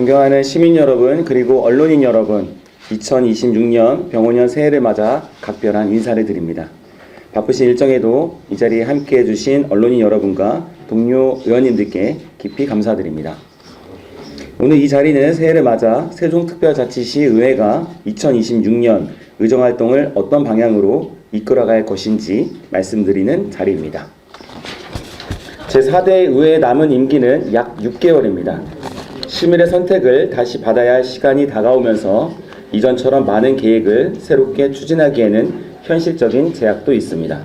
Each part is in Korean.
존경하는 시민 여러분 그리고 언론인 여러분 2026년 병원년 새해를 맞아 각별한 인사를 드립니다. 바쁘신 일정에도 이 자리에 함께해 주신 언론인 여러분과 동료 의원님들께 깊이 감사드립니다. 오늘 이 자리는 새해를 맞아 세종특별자치시 의회가 2026년 의정활동을 어떤 방향으로 이끌어갈 것인지 말씀드리는 자리입니다. 제4대 의회 남은 임기는 약 6개월입니다. 시민의 선택을 다시 받아야 할 시간이 다가오면서 이전처럼 많은 계획을 새롭게 추진하기에는 현실적인 제약도 있습니다.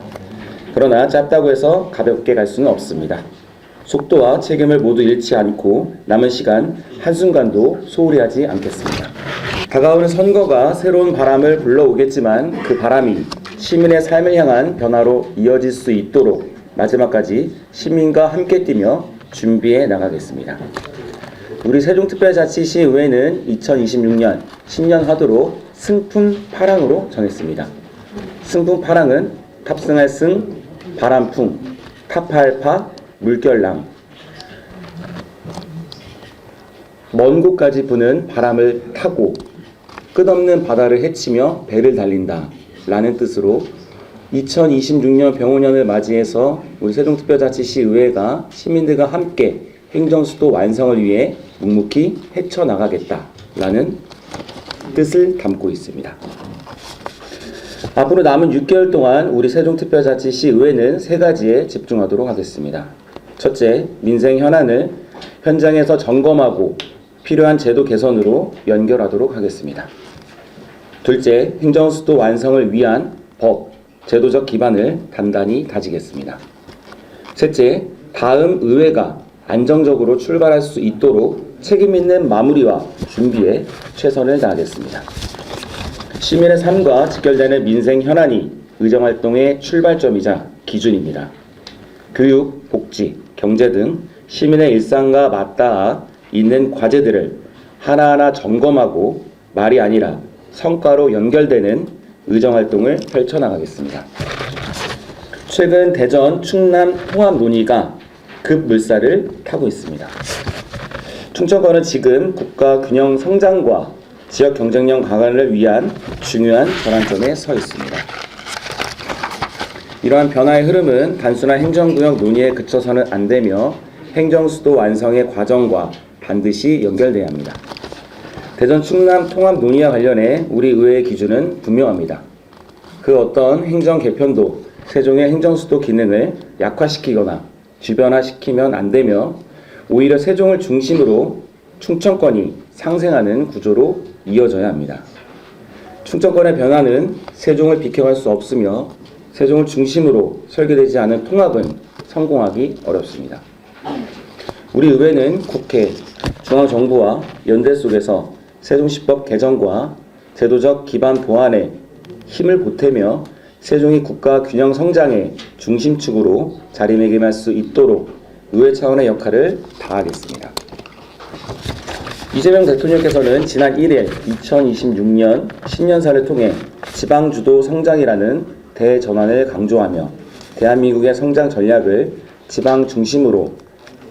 그러나 짧다고 해서 가볍게 갈 수는 없습니다. 속도와 책임을 모두 잃지 않고 남은 시간 한순간도 소홀히 하지 않겠습니다. 다가오는 선거가 새로운 바람을 불러오겠지만 그 바람이 시민의 삶을 향한 변화로 이어질 수 있도록 마지막까지 시민과 함께 뛰며 준비해 나가겠습니다. 우리 세종특별자치시 의회는 2026년 신년 화두로 승풍 파랑으로 정했습니다. 승풍 파랑은 탑승할 승, 바람풍, 타파할 파, 물결남. 먼 곳까지 부는 바람을 타고 끝없는 바다를 헤치며 배를 달린다. 라는 뜻으로 2026년 병원년을 맞이해서 우리 세종특별자치시 의회가 시민들과 함께 행정수도 완성을 위해 묵묵히 헤쳐나가겠다라는 뜻을 담고 있습니다. 앞으로 남은 6개월 동안 우리 세종특별자치시 의회는 세 가지에 집중하도록 하겠습니다. 첫째, 민생 현안을 현장에서 점검하고 필요한 제도 개선으로 연결하도록 하겠습니다. 둘째, 행정수도 완성을 위한 법, 제도적 기반을 단단히 다지겠습니다. 셋째, 다음 의회가 안정적으로 출발할 수 있도록 책임 있는 마무리와 준비에 최선을 다하겠습니다. 시민의 삶과 직결되는 민생 현안이 의정활동의 출발점이자 기준입니다. 교육, 복지, 경제 등 시민의 일상과 맞닿아 있는 과제들을 하나하나 점검하고 말이 아니라 성과로 연결되는 의정활동을 펼쳐나가겠습니다. 최근 대전 충남 통합 논의가 급물살을 타고 있습니다. 충청권은 지금 국가 균형 성장과 지역 경쟁력 강화를 위한 중요한 전환점에 서 있습니다. 이러한 변화의 흐름은 단순한 행정구역 논의에 그쳐서는 안 되며 행정수도 완성의 과정과 반드시 연결돼야 합니다. 대전 충남 통합 논의와 관련해 우리 의회의 기준은 분명합니다. 그 어떤 행정 개편도 세종의 행정수도 기능을 약화시키거나 주변화시키면 안 되며 오히려 세종을 중심으로 충청권이 상생하는 구조로 이어져야 합니다. 충청권의 변화는 세종을 비켜갈 수 없으며 세종을 중심으로 설계되지 않은 통합은 성공하기 어렵습니다. 우리 의회는 국회, 중앙정부와 연대 속에서 세종시법 개정과 제도적 기반 보완에 힘을 보태며 세종이 국가 균형 성장의 중심축으로 자리매김할 수 있도록 의회 차원의 역할을 다하겠습니다. 이재명 대통령께서는 지난 1일 2026년 신년사를 통해 지방주도 성장이라는 대전환을 강조하며 대한민국의 성장 전략을 지방 중심으로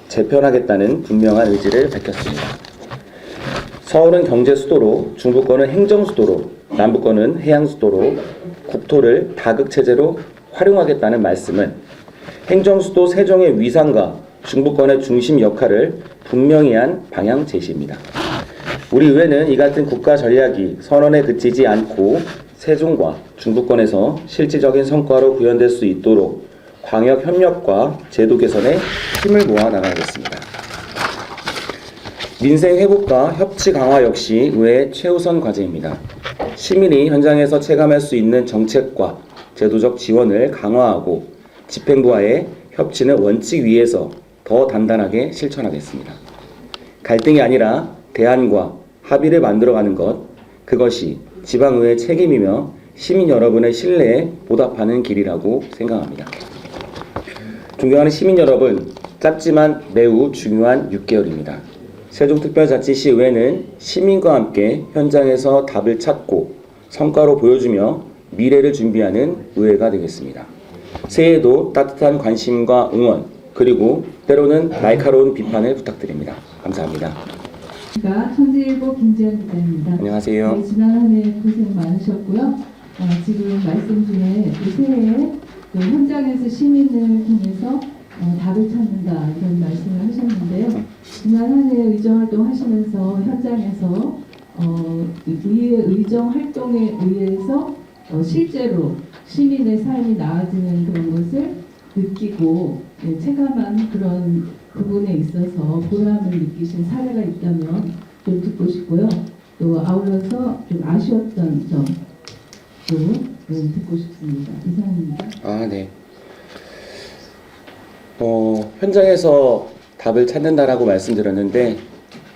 재편하겠다는 분명한 의지를 밝혔습니다. 서울은 경제 수도로, 중부권은 행정 수도로, 남부권은 해양 수도로 국토를 다극 체제로 활용하겠다는 말씀은 행정 수도 세종의 위상과 중부권의 중심 역할을 분명히 한 방향 제시입니다. 우리 의회는 이 같은 국가 전략이 선언에 그치지 않고 세종과 중부권에서 실질적인 성과로 구현될 수 있도록 광역 협력과 제도 개선에 힘을 모아 나가겠습니다. 민생 회복과 협치 강화 역시 의회의 최우선 과제입니다. 시민이 현장에서 체감할 수 있는 정책과 제도적 지원을 강화하고 집행부와의 협치는 원칙 위에서 더 단단하게 실천하겠습니다. 갈등이 아니라 대안과 합의를 만들어가는 것, 그것이 지방의회 책임이며 시민 여러분의 신뢰에 보답하는 길이라고 생각합니다. 존경하는 시민 여러분, 짧지만 매우 중요한 6개월입니다. 세종특별자치시 의회는 시민과 함께 현장에서 답을 찾고 성과로 보여주며 미래를 준비하는 의회가 되겠습니다. 새해에도 따뜻한 관심과 응원, 그리고 때로는 날카로운 비판을 부탁드립니다. 감사합니다. 천재일보 김지연 기자입니다. 안녕하세요. 네, 지난 한 해 고생 많으셨고요. 어, 지금 말씀 중에 그 새해에 그 현장에서 시민을 통해서 어, 답을 찾는다 이런 말씀을 하셨는데요. 지난 한 해 의정 활동 하시면서 현장에서 어, 이 의회 의정 활동에 의해서 어, 실제로 시민의 삶이 나아지는 그런 것을 느끼고 예, 체감한 그런 부분에 있어서 보람을 느끼신 사례가 있다면 좀 듣고 싶고요. 또 아울러서 좀 아쉬웠던 점도 네, 듣고 싶습니다. 이상입니다. 아, 네. 어, 현장에서 답을 찾는다라고 말씀드렸는데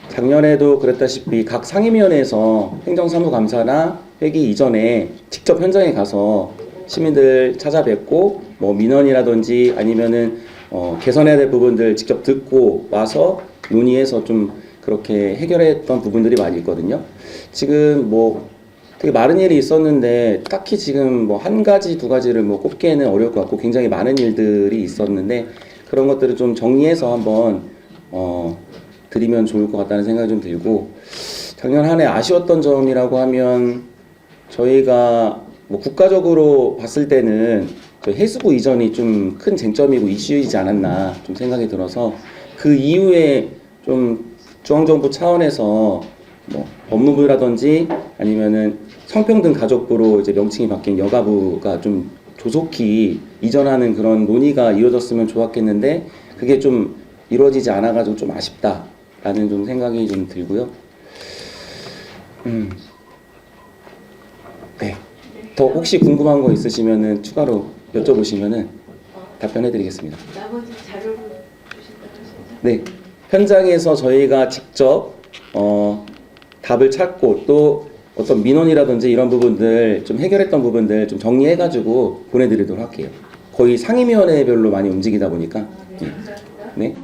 작년에도 그랬다시피 각 상임위원회에서 행정사무감사나 회기 이전에 직접 현장에 가서 시민들 찾아뵙고 뭐 민원이라든지 아니면은 어, 개선해야 될 부분들 직접 듣고 와서 논의해서 좀 그렇게 해결했던 부분들이 많이 있거든요. 지금 뭐 되게 많은 일이 있었는데 딱히 지금 뭐 한 가지 두 가지를 뭐 꼽기에는 어려울 것 같고 굉장히 많은 일들이 있었는데 그런 것들을 좀 정리해서 한번 어 드리면 좋을 것 같다는 생각이 좀 들고 작년 한 해 아쉬웠던 점이라고 하면 저희가 뭐 국가적으로 봤을 때는 해수부 이전이 좀 큰 쟁점이고 이슈이지 않았나 좀 생각이 들어서 그 이후에 좀 중앙정부 차원에서 뭐 법무부라든지 아니면은 성평등 가족부로 이제 명칭이 바뀐 여가부가 좀 조속히 이전하는 그런 논의가 이루어졌으면 좋았겠는데 그게 좀 이루어지지 않아가지고 좀 아쉽다라는 좀 생각이 좀 들고요. 음, 네. 더 혹시 궁금한 거 있으시면은 추가로 여쭤보시면은 답변해드리겠습니다. 나머지 자료를 주신다고 하셨죠? 네, 현장에서 저희가 직접 어, 답을 찾고 또 어떤 민원이라든지 이런 부분들 좀 해결했던 부분들 좀 정리해가지고 보내드리도록 할게요. 거의 상임위원회별로 많이 움직이다 보니까. 네, 감사합니다. 네.